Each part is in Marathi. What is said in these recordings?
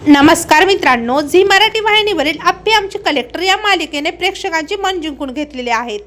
नमस्कार मित्रांनो झी मराठी वाहिनीवरील आप्पे आमचे कलेक्टर या मालिकेने प्रेक्षकांची मन जिंकून घेतलेले आहेत.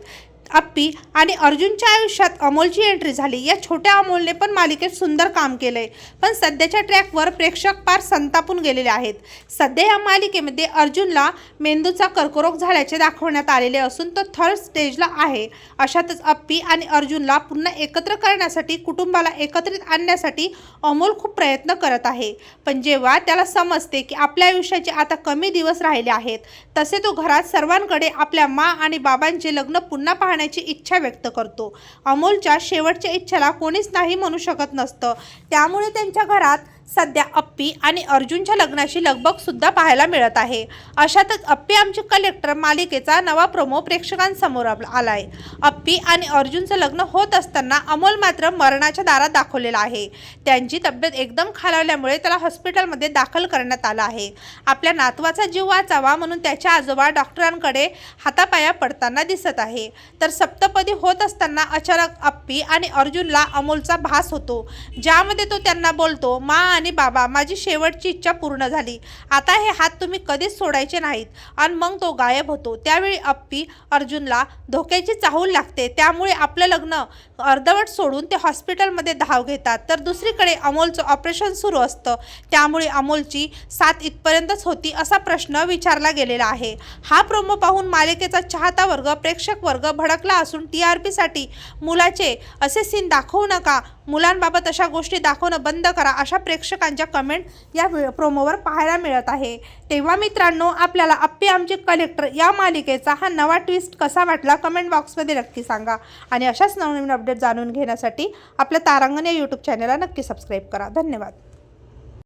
अप्पी आणि अर्जुनच्या आयुष्यात अमोलची एंट्री झाली. या छोट्या अमोलने पण मालिकेत सुंदर काम केलं आहे पण सध्याच्या ट्रॅकवर प्रेक्षक फार संतापून गेलेले आहेत. सध्या या मालिकेमध्ये अर्जुनला मेंदूचा कर्करोग झाल्याचे दाखवण्यात आलेले असून तो थर्ड स्टेजला आहे. अशातच अप्पी आणि अर्जुनला पुन्हा एकत्र करण्यासाठी कुटुंबाला एकत्रित आणण्यासाठी अमोल खूप प्रयत्न करत आहे. पण जेव्हा त्याला समजते की आपल्या आयुष्याचे आता कमी दिवस राहिले आहेत तसे तो घरात सर्वांकडे आपल्या मा आणि बाबांचे लग्न पुन्हा पाहण्या पाहण्याची इच्छा व्यक्त करतो. अमोलच्या शेवटच्या इच्छेला कोणीच नाही म्हणू शकत नसतं. त्यामुळे त्यांच्या घरात सध्या अप्पी आणि अर्जुनच्या लग्नाची लगबग सुद्धा पाहायला मिळत आहे. अशातच अप्पी आमची कलेक्टर मालिकेचा नवा प्रोमो प्रेक्षकांसमोर आला आलाय. अप्पी आणि अर्जुनचं लग्न होत असताना अमोल मात्र मरणाच्या दारात दाखवलेला आहे. त्यांची तब्येत एकदम खालावल्यामुळे त्याला हॉस्पिटलमध्ये दाखल करण्यात आलं आहे. आपल्या नातवाचा जीव वाचावा म्हणून त्याच्या आजोबा डॉक्टरांकडे हातापाया पडताना दिसत आहे. तर सप्तपदी होत असताना अचानक अप्पी आणि अर्जुनला अमोलचा भास होतो. ज्यामध्ये तो त्यांना बोलतो मा आणि बाबा माझी शेवटची इच्छा पूर्ण झाली. आता हे हात तुम्ही कधीच सोडायचे नाहीत. आणि मग तो गायब होतो. त्यावेळी अप्पी अर्जुनला धोक्याची चाहूल लागते. त्यामुळे आपलं लग्न अर्धवट सोडून ते हॉस्पिटलमध्ये धाव घेतात. तर दुसरीकडे अमोलचं ऑपरेशन सुरू असतं. त्यामुळे अमोलची साथ इथपर्यंतच होती असा प्रश्न विचारला गेलेला आहे. हा प्रोमो पाहून मालिकेचा चाहता वर्ग प्रेक्षक वर्ग भडकला असून टी आर पीसाठी मुलाचे असे सीन दाखवू नका मुलांबाबत अशा गोष्टी दाखवणं बंद करा अशा प्रेक्षकांच्या कमेंट या व्हि- प्रोमोवर पाहायला मिळत आहे. तेव्हा मित्रांनो आपल्याला अप्पी आमचे कलेक्टर या मालिकेचा हा नवा ट्विस्ट कसा वाटला कमेंट बॉक्समध्ये नक्की सांगा. आणि अशाच नवनवीन अपडेट जाणून घेण्यासाठी आपल्या तारांगण या यूट्यूब चॅनलला नक्की सबस्क्राईब करा. धन्यवाद.